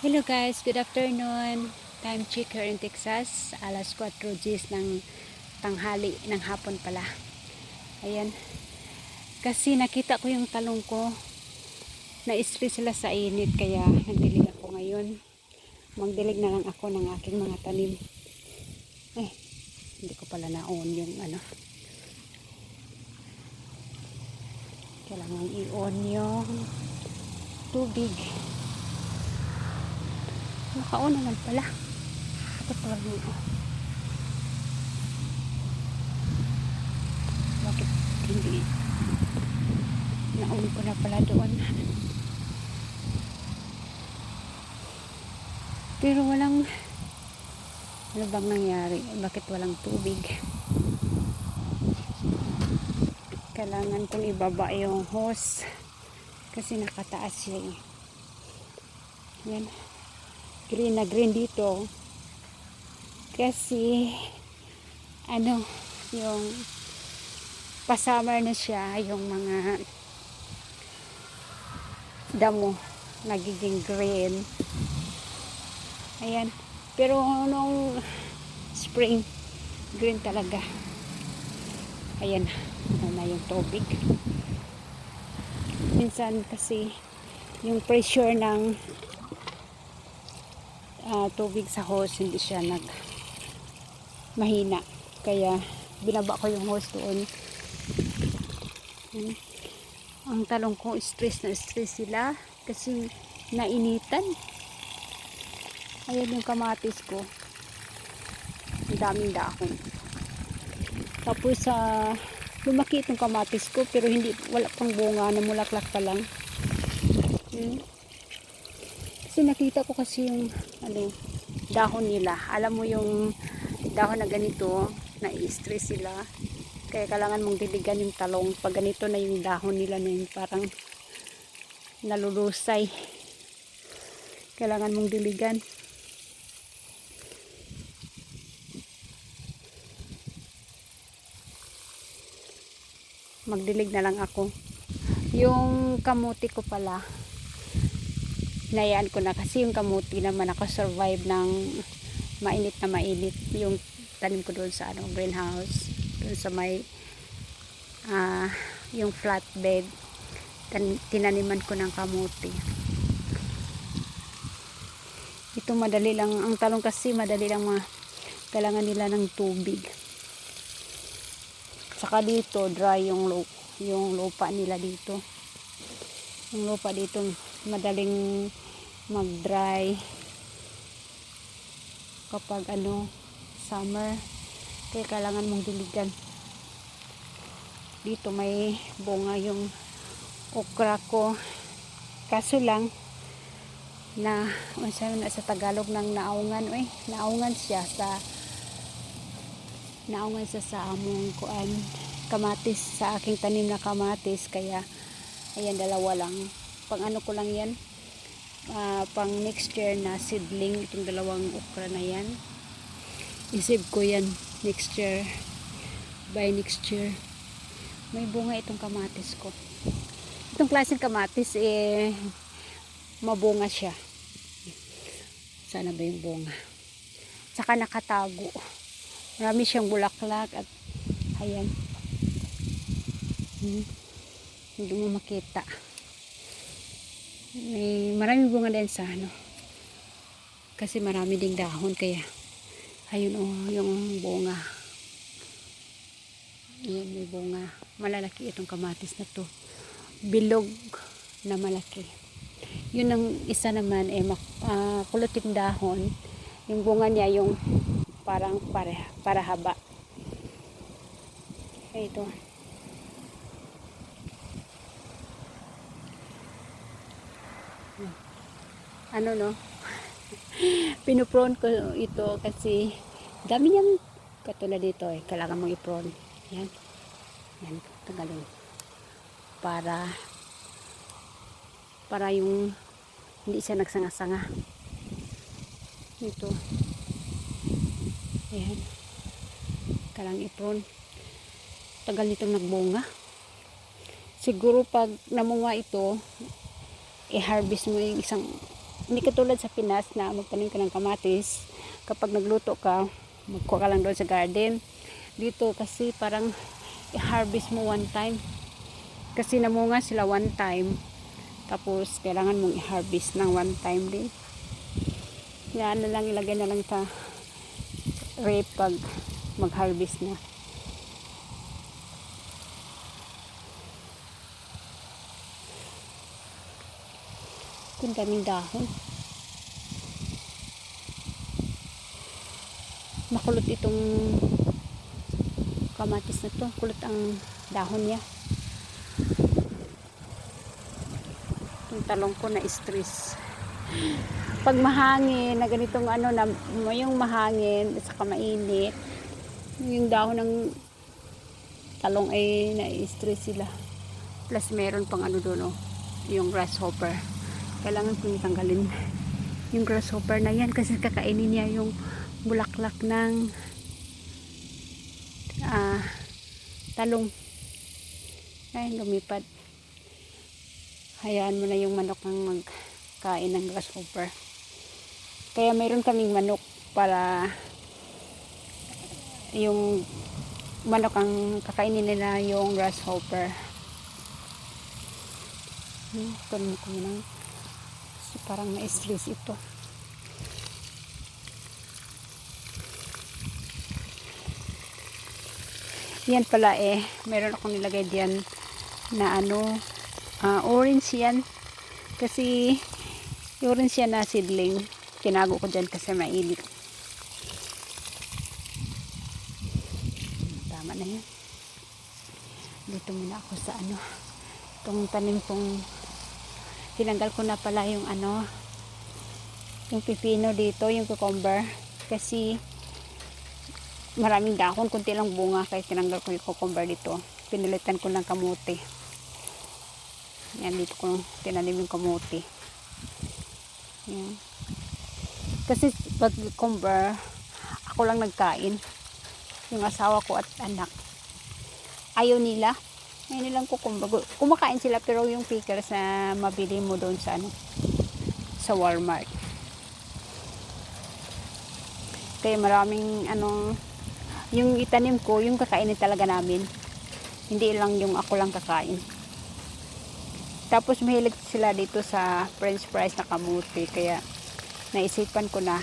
Hello guys, good afternoon. Time check here in Texas. Alas 4 Gs ng tanghali, ng hapon pala. Ayan. Kasi nakita ko yung talong ko. Na-stress sila sa init kaya nagdilig ako ngayon. Magdilig na lang ako ng aking mga tanim. Eh, hindi ko pala na-on yung ano. Kailangan i-on yung tubig. Nakaon naman pala. Ito dito. Bakit hindi? Naon ko na pala doon. Pero walang ano bang nangyari? Bakit walang tubig? Kailangan kong ibaba yung hose kasi nakataas siya eh. Yan green na green dito. Kasi ano yung pasummer na siya yung mga damo nagiging green. Ayan. Pero nung spring green talaga. Ayan ano na yung tubig. Minsan kasi yung pressure ng ah, tubig sa hose hindi siya nag mahina. Kaya binaba ko yung hose doon. Yan. ang talong ko stress na stress sila kasi nainitan. Ayan yung kamatis ko. Ang daming dahon. Tapos sa lumaki itong kamatis ko pero hindi wala pang bunga namulaklak pa lang. Hmm. Kasi nakita ko kasi yung ano, dahon nila. Alam mo yung dahon na ganito, na-stress sila. Kaya kailangan mong diligan yung talong. Pag ganito na yung dahon nila na yung parang nalulusay. Kailangan mong diligan. Magdilig na lang ako. Yung kamuti ko pala, Hinayaan ko na kasi yung kamuti naman ako survive ng mainit na mainit yung tanim ko doon sa ano, greenhouse doon sa may uh, yung flatbed. Tinaniman ko ng kamuti. Ito madali lang ang talong kasi madali lang mga kailangan nila ng tubig. Saka dito dry yung lupa yung lupa nila dito. Yung lupa dito madaling mag dry kapag ano summer. Kaya kailangan mong diligan. Dito may bunga yung okra ko. Kaso lang na masabi na sa Tagalog ng naungan eh naungan siya sa naungan siya sa among kuan kamatis sa aking tanim na kamatis. Kaya ayan dalawa lang pang ano ko lang yan. Uh, pang next year na seedling itong dalawang okra na yan. Isip ko yan next year. By next year. May bunga itong kamatis ko. Itong klaseng kamatis eh mabunga siya. Sana ba yung bunga? Saka nakatago. Marami siyang bulaklak at ayan. Hmm. hindi mo makita may marami bunga din sa ano. Kasi marami ding dahon kaya ayun oh yung bunga. Ayan may bunga. Malalaki itong kamatis na to. Bilog na malaki. Yun ang isa naman eh uh, kuluting dahon. Yung bunga niya yung parang para, para haba ito ano no? Pinupron ko ito kasi dami niyang katulad dito eh. Kailangan mong ipron yan. Yan tagalin. Para para yung hindi siya nagsanga-sanga. Ito. Yan kailangan ipron tagal nitong nagbunga. Siguro pag namunga ito i-harvest mo yung isang hindi katulad sa Pinas na magtanim ka ng kamatis. Kapag nagluto ka magkuha ka lang doon sa garden. Dito kasi parang i-harvest mo one time. Kasi namunga sila one time. Tapos kailangan mong i-harvest ng one time din. Yan na lang ilagay na lang sa rep pag mag-harvest na Ang daming dahon. Makulot itong kamatis na to. Kulot ang dahon niya. Itong talong ko na stress. Pag mahangin, na ganitong ano, na, yung mahangin, at saka mainit, yung dahon ng talong ay na-stress sila. Plus meron pang ano doon, oh, yung grasshopper kailangan kong tanggalin yung grasshopper na yan kasi kakainin niya yung bulaklak ng ah, talong. Ay lumipad hayaan mo na yung manok ang magkain ng grasshopper. Kaya mayroon kaming manok para yung manok ang kakainin nila yung grasshopper. Hmm, kunin ko muna parang na-stress ito. Yan pala eh. Meron akong nilagay diyan na ano, ah, orange yan. Kasi, orange yan na seedling. Tinago ko dyan kasi mainit. Tama na yan. Dito muna ako sa ano, itong tanim kong tinanggal ko na pala yung ano yung pipino dito yung cucumber. Kasi maraming dahon kunti lang bunga kaya tinanggal ko yung cucumber dito. Pinilitan ko ng kamuti yan dito ko tinanim yung kamuti yan. Kasi pag cucumber ako lang nagkain. Yung asawa ko at anak. Ayaw nila ngayon nilang kukumba. Kumakain sila pero yung pickles na mabili mo doon sa ano sa Walmart. Kaya maraming ano yung itanim ko, yung kakainin talaga namin. Hindi lang yung ako lang kakain. Tapos mahilig sila dito sa french fries na kamuti. Kaya naisipan ko na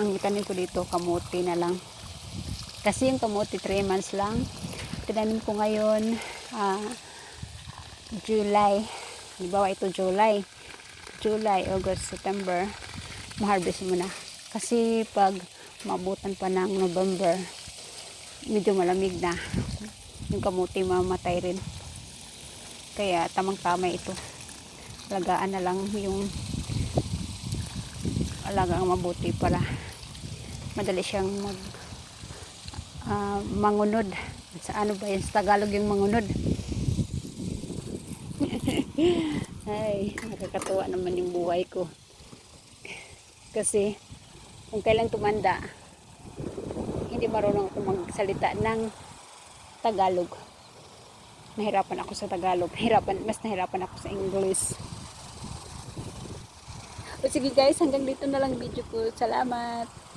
ang itanim ko dito kamuti na lang. Kasi yung kamuti 3 months lang tinanim ko ngayon ah, July. Halimbawa ito July. July, August, September. Ma-harvest mo na kasi pag mabutan pa ng November medyo malamig na. Yung kamuti mamatay rin. Kaya tamang tama ito. Alagaan na lang yung alagang mabuti para madali siyang mag ah, mangunod sa ano ba yun? Sa Tagalog yung mangunod. Ay nakakatuwa naman yung buhay ko. Kasi kung kailan tumanda hindi marunong ako magsalita ng Tagalog. Nahirapan ako sa Tagalog. Nahirapan, mas nahirapan ako sa English. O sige guys hanggang dito na lang video ko. Salamat